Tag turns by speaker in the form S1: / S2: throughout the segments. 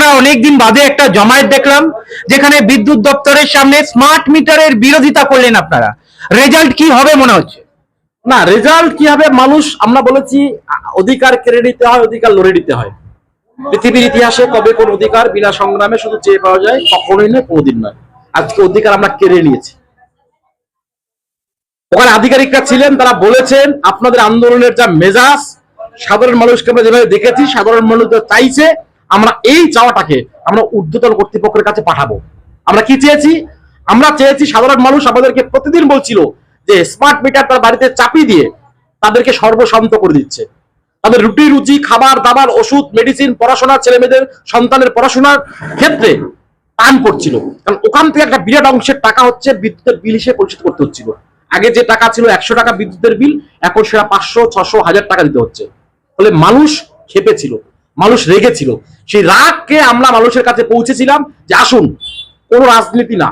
S1: আমরা অনেকদিন বাদে একটা জমায়েত দেখলাম, যেখানে বিদ্যুৎ দপ্তরের সামনে স্মার্ট মিটারের বিরোধিতা করলেন আপনারা। রেজাল্ট কি হবে মনে হচ্ছে?
S2: না রেজাল্ট কি হবে মানুষ, আমরা বলেছি, অধিকার কেড়ে নিতে হয়, অধিকার লড়ে নিতে হয়। পৃথিবীর ইতিহাসে কবে কোন অধিকার বিনা সংগ্রামে শুধু চেয়ে পাওয়া যায়, কখনোই নয়, কোনোদিন নয়। আজকে অধিকার আমরা কেড়ে নিয়েছি। ওখানে আধিকারিকরা ছিলেন, তারা বলেছেন, আপনাদের আন্দোলনের যা মেজাজ, সাধারণ মানুষকে আমরা যেভাবে দেখেছি, সাধারণ মানুষ চাইছে আমরা এই চাওয়াটাকে আমরা ঊর্ধ্বতন কর্তৃপক্ষের কাছে পাঠাবো। আমরা কি চেয়েছি? আমরা চেয়েছি সাধারণ মানুষ আমাদেরকে প্রতিদিন বলছিল যে স্মার্ট মিটার তার বাড়িতে চাপিয়ে দিয়ে তাদেরকে সর্বশান্ত করে দিচ্ছে। তাদের রুটি রুচি খাবার, দাবার, ওষুধ মেডিসিন পড়াশোনা ছেলে মেয়েদের সন্তানের পড়াশোনার ক্ষেত্রে টান পড়ছিল। কারণ ওখান থেকে একটা বিরাট অংশের টাকা হচ্ছে বিদ্যুতের বিল হিসেবে পরিশোধ করতে হচ্ছিল। আগে যে টাকা ছিল একশো টাকা বিদ্যুতের বিল, এখন সেটা পাঁচশো, ছশো, হাজার টাকা দিতে হচ্ছে। ফলে মানুষ খেপেছিল মানুষ রেগেছিল সেই রাগকে আমরা মানুষের কাছে পৌঁছেছিলাম যে আসুন, কোনো রাজনীতি না।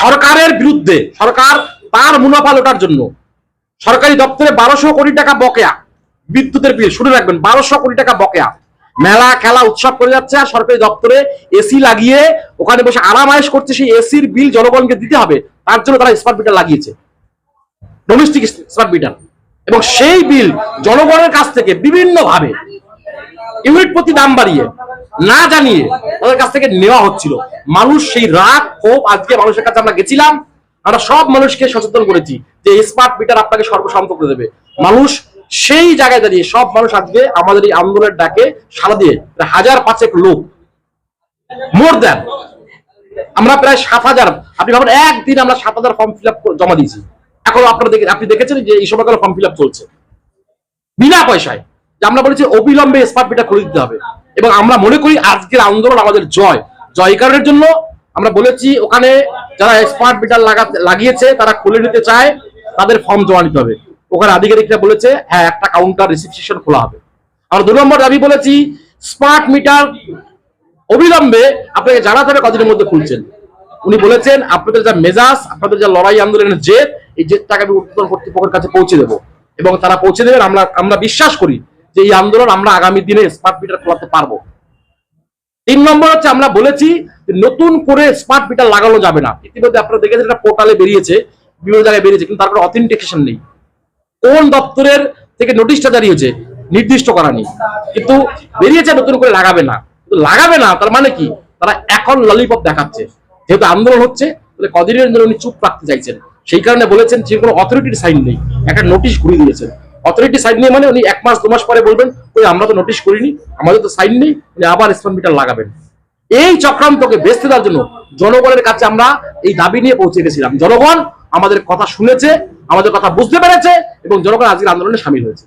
S2: সরকারের বিরুদ্ধে, সরকার তার মুনাফা লোটার জন্য। সরকারি দপ্তরে বারোশো কোটি টাকা বকেয়া। বিদ্যুতের বিল, শুনে রাখবেন, বারোশো কোটি টাকা বকেয়া। মেলা, খেলা, উৎসব করে যাচ্ছে আর সরকারি দপ্তরে এসি লাগিয়ে ওখানে বসে আরামায়েশ করছে সেই এসির বিল জনগণকে দিতে হবে। তার জন্য তারা স্মার্ট মিটার লাগিয়েছে। ডোমেস্টিক স্মার্ট মিটার এবং সেই বিল জনগণের কাছ থেকে বিভিন্ন ভাবে ইউনিট প্রতি দাম বাড়িয়ে না জানিয়ে তাদের কাছ থেকে নেওয়া হচ্ছিল। মানুষ সেই রাগ, ক্ষোভ আজকে মানুষের কাছে আমরা গেছিলাম। আমরা সব মানুষকে সচেতন করেছি যে স্মার্ট মিটার আপনাকে সর্বশান্ত করে দেবে। মানুষ সেই জায়গায় দাঁড়িয়ে সব মানুষ আজকে আমাদের এই আন্দোলনের ডাকে সাড়া দিয়ে হাজার পাঁচেক লোক মোর দেন। আমরা প্রায় সাত হাজার, আপনি ভাবেন একদিন আমরা সাত হাজার ফর্ম ফিল আপ জমা দিয়েছি। এখন আপনারা আপনি দেখেছেন যে এই সময়কাল ফর্ম ফিল চলছে? বিনা পয়সায়। যে আমরা বলেছি অবিলম্বে স্মার্ট মিটার খুলে দিতে হবে। এবং আমরা মনে করি আজকের আন্দোলন আমাদের জয়। জয়কারের জন্য আমরা বলেছি ওখানে যারা স্মার্ট মিটার লাগা লাগিয়েছে, তারা খুলে নিতে চায়, তাদের ফর্ম জমা নিতে হবে। ওখানে আধিকারিকরা বলেছে হ্যাঁ একটা কাউন্টার রিসিপশন খোলা হবে। আমরা দু নম্বর দাবি বলেছি স্মার্ট মিটার অবিলম্বে আপনাকে জানাতে হবে কদিনের মধ্যে খুলছেন। উনি বলেছেন, আপনাদের যা মেজাজ, আপনাদের যা লড়াই আন্দোলনের জেদ এই জেদটাকে আমি উত্তর কর্তৃপক্ষের কাছে পৌঁছে দেবো। এবং তারা পৌঁছে দেবেন আমরা আমরা বিশ্বাস করি যে এই আন্দোলন আমরা আগামী দিনে স্মার্ট মিটার খোলাতে পারব। তিন নম্বর হচ্ছে আমরা বলেছি যে নতুন করে স্মার্ট মিটার লাগানো যাবে না। ইতিমধ্যে আপনারা দেখেছেন একটা পোর্টালে বেরিয়েছে, বিভিন্ন জায়গায় বেরিয়েছে, কিন্তু তার কোনো অথেন্টিকেশন নেই। কোন দপ্তরের থেকে নোটিশটা জারি হয়েছে নির্দিষ্ট করা নেই। কিন্তু বেরিয়েছে, নতুন করে লাগাবে না। লাগাবে না, তার মানে কি? তারা এখন ললিপপ দেখাচ্ছে। যেহেতু আন্দোলন হচ্ছে, তাহলে কদিনের উনি চুপ রাখতে চাইছেন? সেই কারণে বলেছেন যে কোনো অথরিটির সাইন নেই। একটা নোটিশ ঘুরিয়ে দিয়েছেন। অথরিটি সাইন নেই মানে উনি এক মাস, দু মাস পরে বলবেন ওই আমরা তো নোটিশ করিনি, আমাদের তো সাইন নেই, উনি আবার স্মার্ট মিটার লাগাবেন। এই চক্রান্তকে বেচতে দেওয়ার জন্য জনগণের কাছে আমরা এই দাবি নিয়ে পৌঁছে গেছিলাম। জনগণ আমাদের কথা শুনেছে, আমাদের কথা বুঝতে পেরেছে এবং জনগণ আজকের আন্দোলনে সামিল হয়েছে।